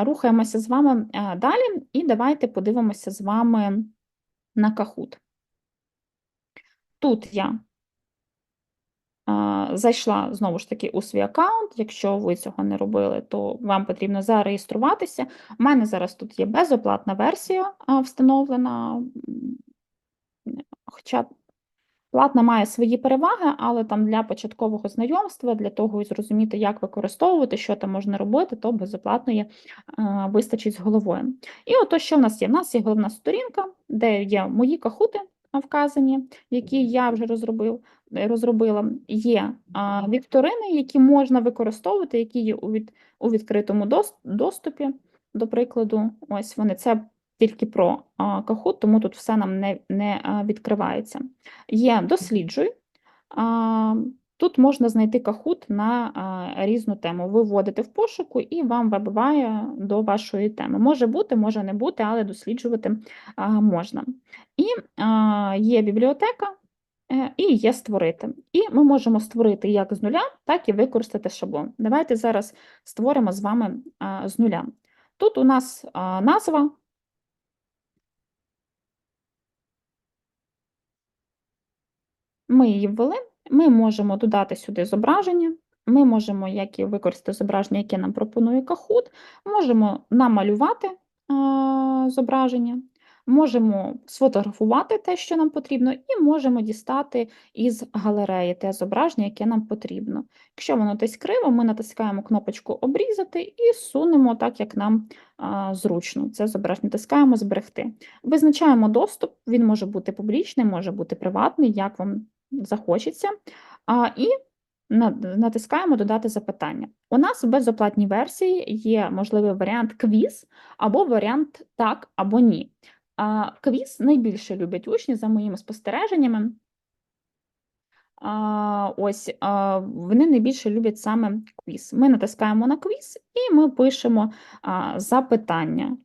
Рухаємося з вами далі, і давайте подивимося з вами на Kahoot. Тут я зайшла знову ж таки у свій аккаунт. Якщо ви цього не робили, то вам потрібно зареєструватися. У мене зараз тут є безоплатна версія встановлена, хоча Платна має свої переваги, але там для початкового знайомства, для того і зрозуміти, як використовувати, що там можна робити, то безоплатної е, вистачить з головою. І ото що в нас є? В нас є головна сторінка, де є мої кахути вказані, які я вже розробив, е, розробила. Є вікторини, які можна використовувати, які є у, від, у відкритому дос- доступі. До прикладу, ось вони це тільки про Kahoot, тому тут все нам не, не відкривається. Є досліджуй. Тут можна знайти Kahoot на різну тему. Ви вводите в пошуку і вам вибиває до вашої теми. Може бути, може не бути, але досліджувати можна. І є бібліотека. е, І є створити. І ми можемо створити як з нуля, так і використати шаблон. Давайте зараз створимо з вами з нуля. Тут у нас назва, Ми її ввели, ми можемо додати сюди зображення, ми можемо як і використати зображення, яке нам пропонує Kahoot, можемо намалювати а, зображення, можемо сфотографувати те, що нам потрібно, і можемо дістати із галереї те зображення, яке нам потрібно. Якщо воно десь криво, ми натискаємо кнопочку Обрізати і сунемо так, як нам а, зручно. Це зображення натискаємо Зберегти. Визначаємо доступ, він може бути публічний, може бути приватний, як вам захочеться. І натискаємо Додати запитання. У нас в безоплатній версії є можливий варіант квіз або варіант так або ні. Квіз найбільше люблять учні за моїми спостереженнями. Ось вони найбільше люблять саме квіз. Ми натискаємо на квіз і ми пишемо запитання.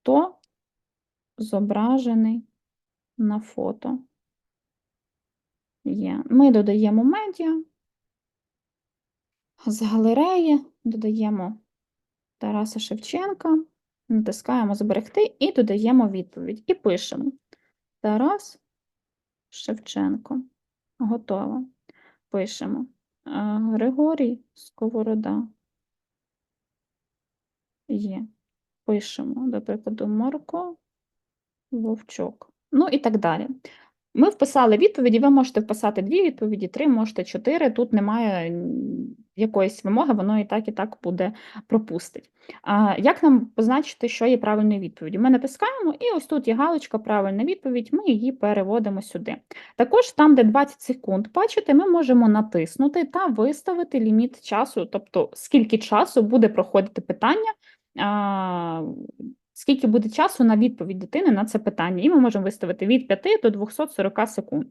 Хто зображений на фото? Є. Ми додаємо медіа. З галереї додаємо Тараса Шевченка, натискаємо Зберегти і додаємо відповідь. І пишемо Тарас Шевченко. Готово. Пишемо Григорій Сковорода. Є. Пишемо, до прикладу, Марко Вовчок. Ну і так далі. Ми вписали відповіді, ви можете вписати дві відповіді, три, можете чотири. Тут немає якоїсь вимоги, воно і так, і так буде пропустить. А, як нам позначити, що є правильною відповіддю? Ми натискаємо, і ось тут є галочка правильна відповідь, ми її переводимо сюди. Також там, де 20 секунд, бачите, ми можемо натиснути та виставити ліміт часу, тобто скільки часу буде проходити питання. А, скільки буде часу на відповідь дитини на це питання. І ми можемо виставити від 5 до 240 секунд.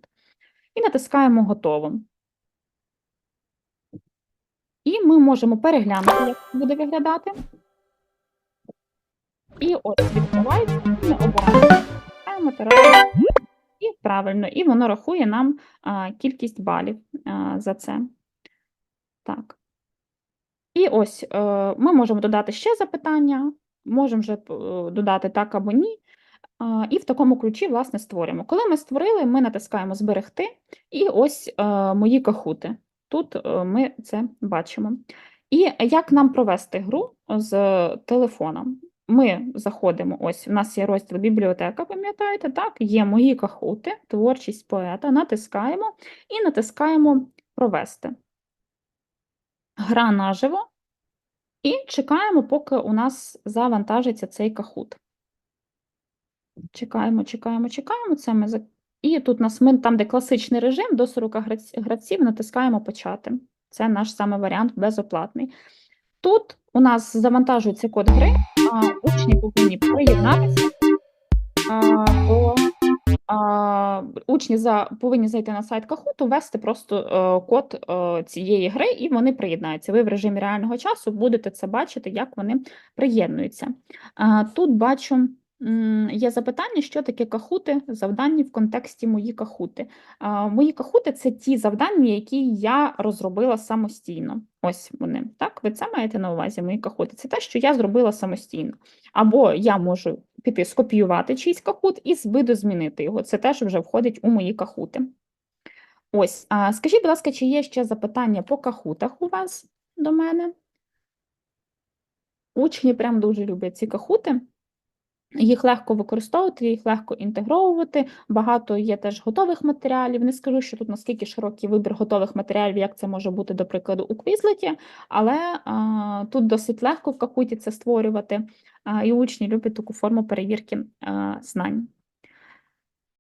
І натискаємо готово. І ми можемо переглянути, як це буде виглядати. І ось відбувається, ми і правильно, і воно рахує нам а, кількість балів а, за це. Так. І ось е, ми можемо додати ще запитання, можемо вже е, додати так або ні. І в такому ключі, власне, створюємо. Коли ми створили, ми натискаємо Зберегти, і ось е, мої кахути. Тут е, ми це бачимо. І як нам провести гру з телефоном? Ми заходимо, ось у нас є розділ бібліотека, пам'ятаєте, так? Є мої кахути, творчість поета, натискаємо і натискаємо Провести. Гра наживо. І чекаємо, поки у нас завантажиться цей кахут. Чекаємо, чекаємо, чекаємо. Це ми. І тут у нас ми там, де класичний режим, до 40 граці- гравців натискаємо почати. Це наш саме варіант безоплатний. Тут у нас завантажується код гри, а учні повинні приєднатися учні за, повинні зайти на сайт Кахуту, ввести просто е, код е, цієї гри, і вони приєднаються. Ви в режимі реального часу будете це бачити, як вони приєднуються. Тут бачу Є запитання, що таке кахути, завдання в контексті мої кахути. Мої кахути це ті завдання, які я розробила самостійно. Ось вони. Так, ви це маєте на увазі, мої кахути. Це те, що я зробила самостійно. Або я можу піти скопіювати чийсь кахут і видозмінити його. Це теж вже входить у мої кахути. Ось, а скажіть, будь ласка, чи є ще запитання по кахутах у вас до мене? Учні прям дуже люблять ці кахути. Їх легко використовувати, їх легко інтегровувати. Багато є теж готових матеріалів. Не скажу, що тут наскільки широкий вибір готових матеріалів, як це може бути, до прикладу, у Quizlet, але а, тут досить легко в Кахуті це створювати, а, і учні люблять таку форму перевірки а, знань.